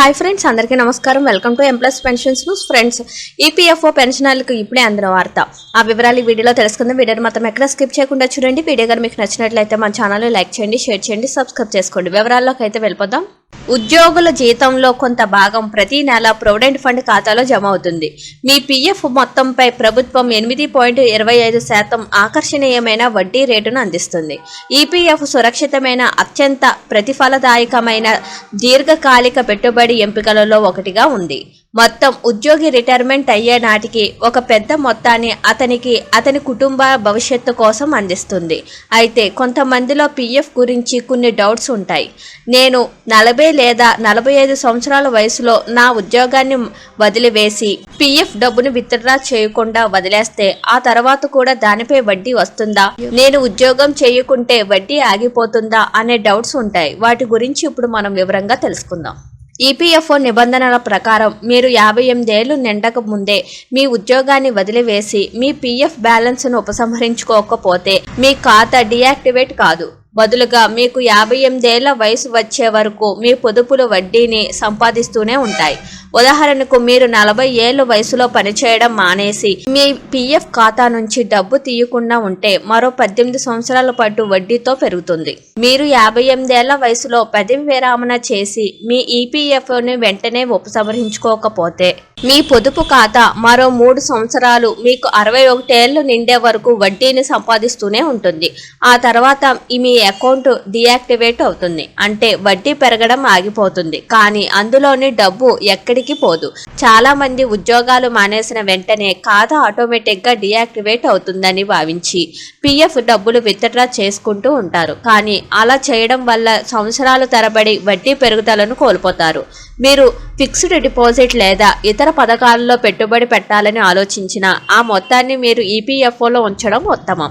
Hi friends అందరికీ నమస్కారం. Welcome to employees pensions news friends EPFO పెన్షనర్లకు ఇప్పుడే అందిన వార్త. ఆ వివరాలు ఈ వీడియోలో తెలుసుకుందాం. వీడియోని మాత్రం ఎక్కడ స్కిప్ చేయకుండా చూడండి. వీడియో గారు మీకు నచ్చినట్లయితే మన ఛానల్ లైక్ చేయండి షేర్ చేయండి సబ్స్క్రైబ్ చేసుకోండి. వివరాల్లోకి అయితే వెళ్ళిపోదాం. ఉద్యోగుల జీతంలో కొంత భాగం ప్రతి నెల ప్రొవిడెంట్ ఫండ్ ఖాతాలో జమ అవుతుంది. మీ పీఎఫ్ మొత్తంపై ప్రభుత్వం ఎనిమిది పాయింట్ ఇరవై ఐదు శాతం ఆకర్షణీయమైన వడ్డీ రేటును అందిస్తుంది. ఈపీఎఫ్ సురక్షితమైన అత్యంత ప్రతిఫలదాయకమైన దీర్ఘకాలిక పెట్టుబడి ఎంపికలలో ఒకటిగా ఉంది. మొత్తం ఉద్యోగి రిటైర్మెంట్ అయ్యే నాటికి ఒక పెద్ద మొత్తాన్ని అతనికి అతని కుటుంబ భవిష్యత్తు కోసం అందిస్తుంది. అయితే కొంతమందిలో పీఎఫ్ గురించి కొన్ని డౌట్స్ ఉంటాయి. నేను నలభై లేదా నలభై ఐదు సంవత్సరాల వయసులో నా ఉద్యోగాన్ని వదిలివేసి పీఎఫ్ డబ్బును విత్డ్రా చేయకుండా వదిలేస్తే ఆ తర్వాత కూడా దానిపై వడ్డీ వస్తుందా? నేను ఉద్యోగం చేయకుంటే వడ్డీ ఆగిపోతుందా? అనే డౌట్స్ ఉంటాయి. వాటి గురించి ఇప్పుడు మనం వివరంగా తెలుసుకుందాం. ఈపీఎఫ్ఓ నిబంధనల ప్రకారం మీరు యాభై ఎనిమిదేళ్ళు నిండక ముందే మీ ఉద్యోగాన్ని వదిలివేసి మీ పీఎఫ్ బ్యాలెన్స్ను ఉపసంహరించుకోకపోతే మీ ఖాతా డియాక్టివేట్ కాదు. బదులుగా మీకు యాభై ఎనిమిదేళ్ళ వయసు వచ్చే వరకు మీ పొదుపులు వడ్డీని సంపాదిస్తూనే ఉంటాయి. ఉదాహరణకు మీరు నలభై ఏళ్ళ వయసులో పనిచేయడం మానేసి మీ పీఎఫ్ ఖాతా నుంచి డబ్బు తీయకుండా ఉంటే మరో పద్దెనిమిది సంవత్సరాల పాటు వడ్డీతో పెరుగుతుంది. మీరు యాభై ఎనిమిదేళ్ళ వయసులో పదవి విరామణ చేసి మీ ఈపీఎఫ్ఓని వెంటనే ఉపసంహరించుకోకపోతే మీ పొదుపు ఖాతా మరో మూడు సంవత్సరాలు మీకు అరవై ఒకటేళ్ళు నిండే వరకు వడ్డీని సంపాదిస్తూనే ఉంటుంది. ఆ తర్వాత మీ అకౌంట్ డియాక్టివేట్ అవుతుంది. అంటే వడ్డీ పెరగడం ఆగిపోతుంది. కానీ అందులోని డబ్బు ఎక్కడికి పోదు. చాలా మంది ఉద్యోగాలు మానేసిన వెంటనే ఖాతా ఆటోమేటిక్గా డియాక్టివేట్ అవుతుందని భావించి పిఎఫ్ డబ్బులు విత్డ్రా చేసుకుంటూ ఉంటారు. కానీ అలా చేయడం వల్ల సంవత్సరాలు తరబడి వడ్డీ పెరుగుదలను కోల్పోతారు. మీరు ఫిక్స్డ్ డిపాజిట్ లేదా ఇతర ఇతర పథకాలలో పెట్టుబడి పెట్టాలని ఆలోచించిన ఆ మొత్తాన్ని మీరు ఈపీఎఫ్ఓలో ఉంచడం ఉత్తమం.